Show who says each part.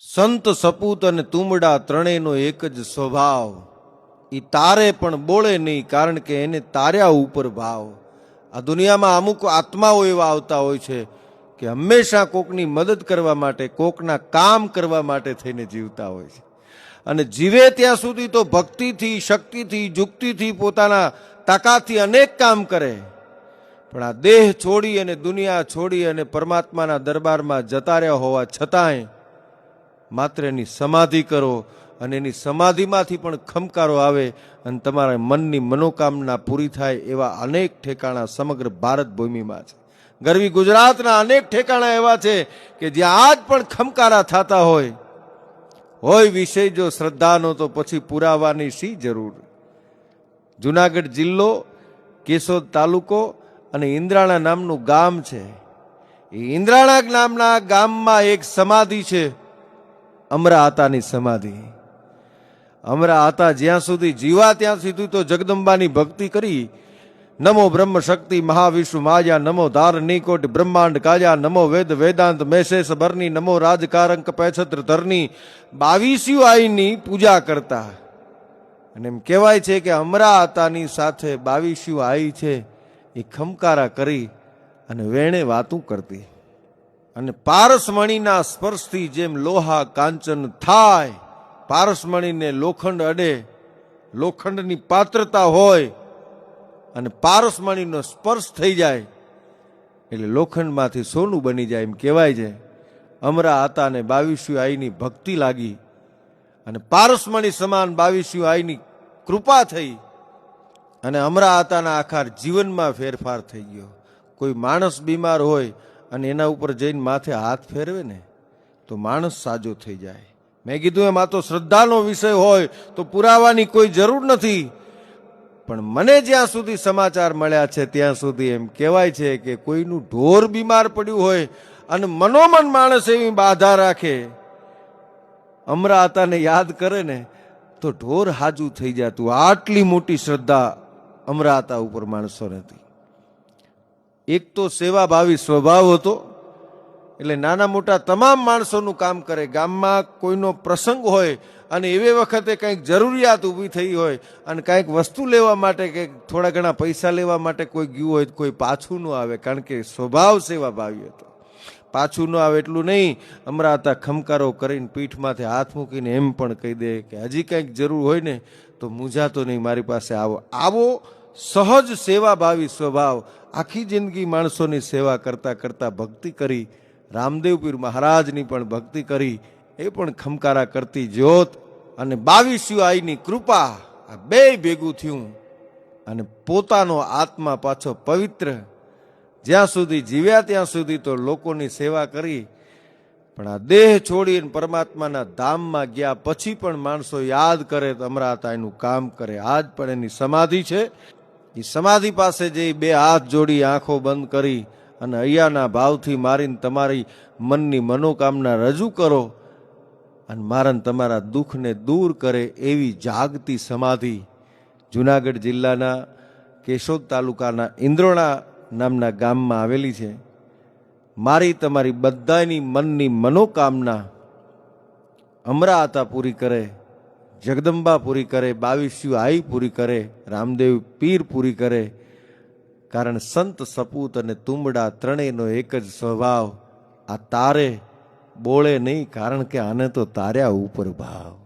Speaker 1: સંત સપૂત અને તુમડા ત્રણેયનો એક જ સ્વભાવ. એ તારે પણ બોલે નહીં કારણ કે એને તાર્યા ઉપર ભાવ. આ દુનિયામાં અમુક આત્માઓ એવા આવતા હોય છે કે હંમેશા કોકની મદદ કરવા માટે, કોકના કામ કરવા માટે થઈને જીવતા હોય છે. અને જીવે ત્યાં સુધી તો ભક્તિથી, શક્તિથી, જુક્તિથી પોતાના તાકાતથી અનેક કામ કરે. પણ આ દેહ છોડી અને દુનિયા છોડી અને પરમાત્માના દરબારમાં જતા રહ્યા હોવા છતાંય માત્ર એની સમાધિ કરો અને એની સમાધિમાંથી પણ ખમકારો આવે અને તમારા મનની મનોકામના પૂરી થાય એવા અનેક ઠેકાણા સમગ્ર ભારત ભૂમિમાં છે. ગરવી ગુજરાતના અનેક ઠેકાણા એવા છે કે જ્યાં આજ પણ ખમકારા થતા હોય. હોય વિષય જો શ્રદ્ધાનો તો પછી પુરાવાની શી જરૂર? જુનાગઢ જિલ્લો, કેશોદ તાલુકો અને ઇન્દ્રાણા નામનું ગામ છે. એ ઇન્દ્રાણા નામના ગામમાં એક સમાધિ છે. અમરા આતાની સમાધિ. અમરા આતા જ્યાં સુધી જીવા ત્યાં સુધી તો જગદંબાની ભક્તિ કરી. નમો બ્રહ્મ શક્તિ મહાવિષ્ણુ માયા, નમો ધાર નિકોટ બ્રહ્માંડ કાયા, નમો વેદ વેદાંત મેષેશ બરની નમો રાજકારંક પૈછત્ર ધરની. બાવીસ્યુ આઈની પૂજા કરતા. અને એમ કહેવાય છે કે અમરા આતાની સાથે બાવીસ્યુ આઈ છે. એ ખમકારા કરી અને વેણે વાતું કરતી. અને પારસમણીના સ્પર્શથી જેમ લોહા કાંચન થાય, પારસમણીને લોખંડ અડે, લોખંડની પાત્રતા હોય અને પારસમણીનો સ્પર્શ થઈ જાય, એટલે લોખંડમાંથી સોનું બની જાય એમ કહેવાય છે. અમરા હતા ને બાવીસ્યુ આઈની ભક્તિ લાગી અને પારસમણી સમાન બાવીસ્યુ આઈની કૃપા થઈ અને અમરા હતાના આખા જીવનમાં ફેરફાર થઈ ગયો. કોઈ માણસ બીમાર હોય અને એના ઉપર જઈને માથે હાથ ફેરવે ને, તો માણસ સાજો થઈ જાય. મેં કીધું એમ, આ તો શ્રદ્ધાનો વિષય હોય, તો પુરાવાની કોઈ જરૂર નથી. પણ મને જ્યાં સુધી સમાચાર મળ્યા છે, ત્યાં સુધી એમ કહેવાય છે કે કોઈનું ઢોર બીમાર પડ્યું હોય અને મનોમન માણસ એવી બાધા રાખે, અમરાતાને યાદ કરે ને, તો ઢોર હાજુ થઈ જતું આટલી મોટી શ્રદ્ધા અમરાતા ઉપર માણસો હતી એક તો સેવાભાવી સ્વભાવ હતો, એટલે નાના મોટા તમામ માણસોનું કામ કરે. ગામમાં કોઈનો પ્રસંગ હોય અને એવે વખતે કંઈક જરૂરિયાત ઊભી થઈ હોય અને કંઈક વસ્તુ લેવા માટે કે થોડા ઘણા પૈસા લેવા માટે કોઈ ગયું હોય કોઈ પાછું ન આવે, કારણ કે સ્વભાવ સેવાભાવી હતો. પાછું ન આવે એટલું નહીં અમરાતા ખમકારો કરીને પીઠમાંથી હાથ મૂકીને એમ પણ કહી દે કે, હજી કંઈક જરૂર હોય ને તો મૂંઝાતો નહીં, મારી પાસે આવો. આવો સહજ સેવાભાવી સ્વભાવ. આખી જિંદગી માણસોની સેવા કરતાં કરતાં ભક્તિ કરી રામદેવ પીર મહારાજની પણ ભક્તિ કરી, એ પણ ખમકારા કરતી જ્યોત અને બાવીસ્યુ આઈની કૃપા આ બે ભેગું થયું. અને પોતાનો આત્મા પાછો પવિત્ર. જ્યાં સુધી જીવ્યા ત્યાં સુધી તો લોકોની સેવા કરી. પણ આ દેહ છોડીને પરમાત્માના ધામમાં ગયા પછી પણ માણસો યાદ કરે તો અમરાતા એનું કામ કરે. આજ પણ એની સમાધિ છે. એ સમાધિ પાસે જઈ બે હાથ જોડી આંખો બંધ કરી અને અહીંયાના ભાવથી મારીને તમારી મનની મનોકામના રજૂ કરો અને મારા તમારા દુઃખને દૂર કરે એવી જાગતી સમાધિ. જુનાગઢ જિલ્લાના કેશોદ તાલુકાના ઇન્દ્રોણા નામના ગામમાં આવેલી છે. મારી તમારી બધાની મનની મનોકામના અમરાતા પૂરી કરે. જગદંબા પૂરી કરે, બાવીસ્યુ આઈ પૂરી કરે, રામદેવ પીર પૂરી કરે. કારણ સંત સપૂત અને તુંબડા ત્રણેયનો એક જ સ્વભાવ. આ તારે બોળે નહીં, કારણ કે આને તો તાર્યા ઉપર ભાવ.